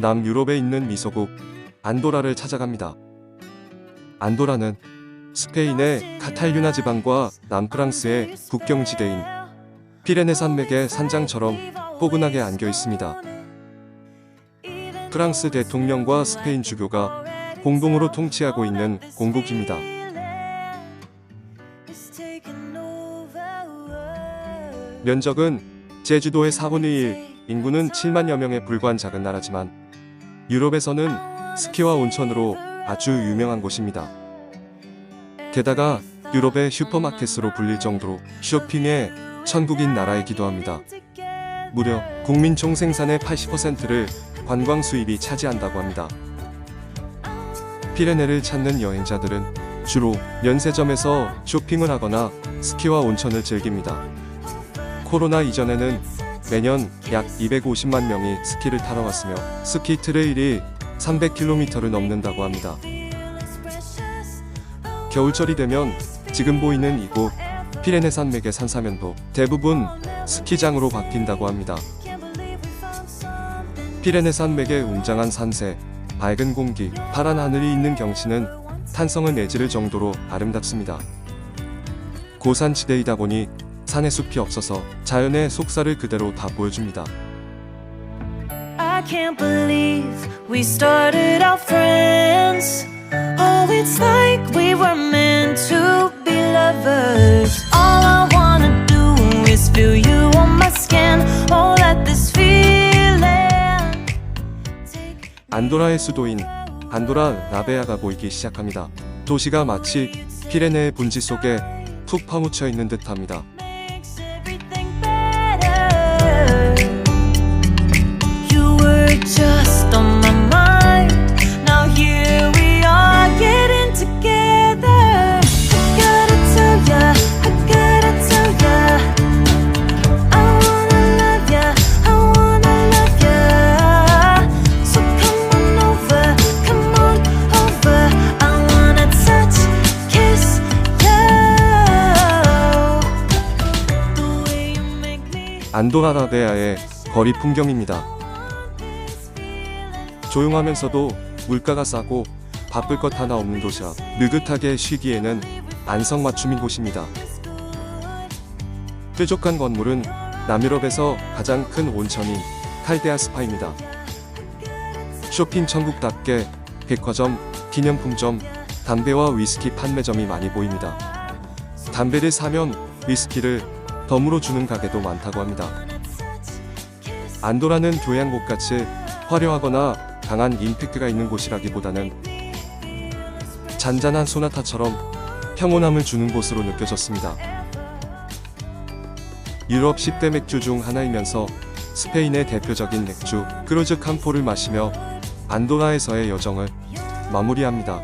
남유럽에 있는 미소국 안도라를 찾아갑니다. 안도라는 스페인의 카탈유나 지방과 남프랑스의 국경지대인 피레네 산맥의 산장처럼 포근하게 안겨 있습니다. 프랑스 대통령과 스페인 주교가 공동으로 통치하고 있는 공국입니다. 면적은 제주도의 4분의 1, 인구는 7만여 명에 불과한 작은 나라지만 유럽에서는 스키와 온천으로 아주 유명한 곳입니다. 게다가 유럽의 슈퍼마켓으로 불릴 정도로 쇼핑의 천국인 나라이기도 합니다. 무려 국민 총 생산의 80%를 관광 수입이 차지한다고 합니다. 피레네를 찾는 여행자들은 주로 면세점에서 쇼핑을 하거나 스키와 온천을 즐깁니다. 코로나 이전에는 매년 약 250만 명이 스키를 타러 왔으며 스키 트레일이 300km를 넘는다고 합니다. 겨울철이 되면 지금 보이는 이곳 피레네 산맥의 산사면도 대부분 스키장으로 바뀐다고 합니다. 피레네 산맥의 웅장한 산세, 밝은 공기, 파란 하늘이 있는 경치는 탄성을 내지를 정도로 아름답습니다. 고산지대이다 보니 산에 숲이 없어서 자연의 속살을 그대로 다 보여줍니다. I can't believe we started out friends. Oh, it's like we were meant to be lovers. All I wanna do is feel you on my skin. Oh, let this feeling take 안도라의 수도인 안도라 라베아가 보이기 시작합니다. 도시가 마치 피레네의 분지 속에 푹 파묻혀 있는 듯합니다. 안도라 라베아의 거리 풍경입니다. 조용하면서도 물가가 싸고 바쁠 것 하나 없는 도시라 느긋하게 쉬기에는 안성맞춤인 곳입니다. 뾰족한 건물은 남유럽에서 가장 큰 온천인 칼데아 스파입니다. 쇼핑 천국답게 백화점, 기념품점, 담배와 위스키 판매점이 많이 보입니다. 담배를 사면 위스키를 덤으로 주는 가게도 많다고 합니다. 안도라는 교양곡같이 화려하거나 강한 임팩트가 있는 곳이라기보다는 잔잔한 소나타처럼 평온함을 주는 곳으로 느껴졌습니다. 유럽 10대 맥주 중 하나이면서 스페인의 대표적인 맥주 크루즈 캄포를 마시며 안도라에서의 여정을 마무리합니다.